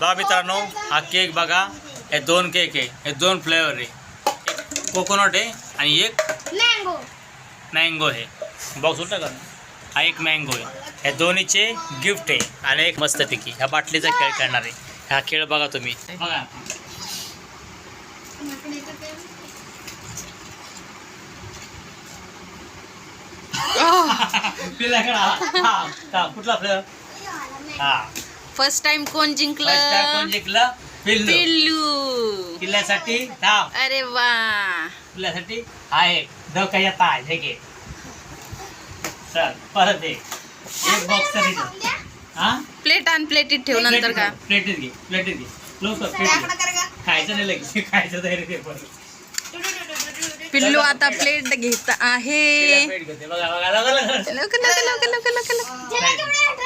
बघा मित्रांनो हा केक बघा. हे दोन केक आहे. हे दोन फ्लेवर आहे. एक कोकोनट आहे आणि एक मँगो. मँगो आहे. बॉक्स उलटा का? हा एक मँगो आहे. ह्या दोन्हीचे गिफ्ट आहे आणि एक मस्तपैकी ह्या बाटलीचा खेळ खेळणार आहे. हा खेळ बघा तुम्ही. बघा. पिला खेळा. हा हा कुठला फ्लेवर हा. फर्स्ट टाइम कोण फर्स्ट टाइम कोण जिंकलं? जिंकलं पिल्लू. पिल्लू. किल्ल्यासाठी धाव. अरे वा. किल्ल्यासाठी आहे धोक्याच्या ताय हे घे. चल परत एक. एक बॉक्स तरी दे. हा? प्लेट आण प्लेटीत ठेव नंतर का? प्लेटीत घे. प्लेटीत घे. लवकर प्लेटीत घे. खायचं नाही लगेच. खायचं तयारी दे परत. पिल्लू आता प्लेट घेत आहे. तिला plate घेते. बघा बघा लवकर लवकर. लवकर लवकर लवकर लवकर लवकर.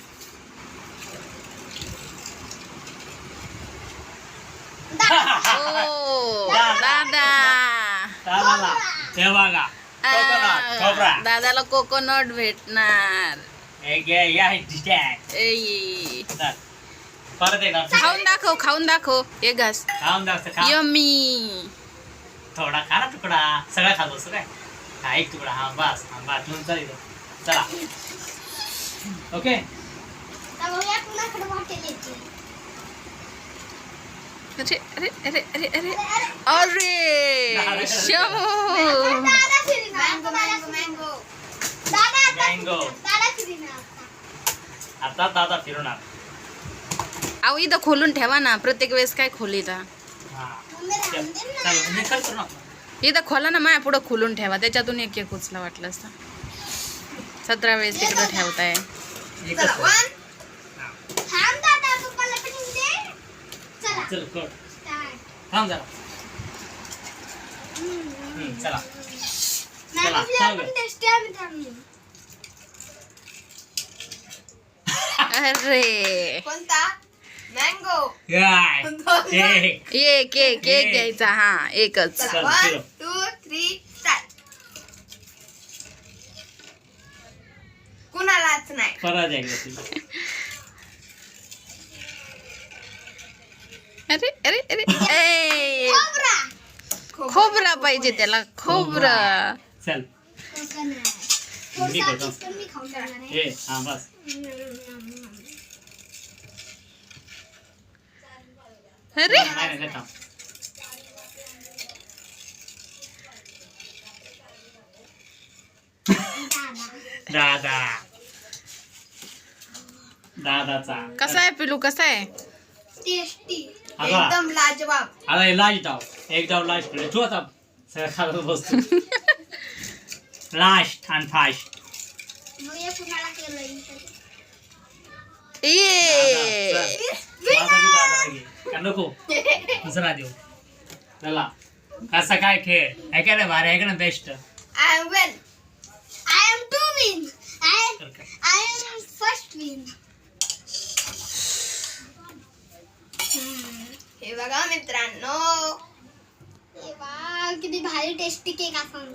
ओ दादा. दादाला बघा कोकोनट खोबरा. दादाला कोकोनट भेटणार. हे घे या हे. परत खाऊन दाखव खाऊन दाखव. एक घास. खाऊन दाखव खा. यम्मी. थोडा खा ना तुकडा. सगळा खातो असं काय? हा एक तुकडा. हा बस. हा बस. नंतर इथं चला. ओके आता बघूया कुणाकडे वाटेल येते. अरे अरे अरे अरे अरे. अरे शो आता. दादा फिरणार अहो इथं खोलून ठेवा ना. प्रत्येक वेळेस काय खोली मम्मी राहून दे ना. चल मी करतो ना इथं खोला ना माया पुढं खोलून ठेवा. त्याच्यातून एक एक उचला वाटलं असतं. सतरा वेळेस तिकडं ठेवताय हे चला, कसं? one. हा. थांब दादा, पप्पाला पण येऊ दे. चला, चल कर. थांब जरा. हम्म, चला. अरे. कोणता? मँगो काय एक. एक एक एक घ्यायचा हा एकच. चल, वन. टू थ्री स्टार्ट कुणालाच नाही. परत एकदा अरे अरे अरे। ए, खोबरा पाहिजे त्याला खोबरा. चल. मी करतो. हे हा बस. अरे. दादा. दादाचा. कसा आहे पिलू कसा आहे? टेस्टी એકદમ લાજવાબ હવે લાજવાબ એકદમ લાજવાબ જો તમ સરકાર વસ્તુ લાસ્ટ को। ફાસ્ટ दियो। काय खेळ काय का ऐके ने आहे ऐके ने best I am well I am to win I I am first win हे बघा मित्रांनो किती भारी टेस्टी केक आपण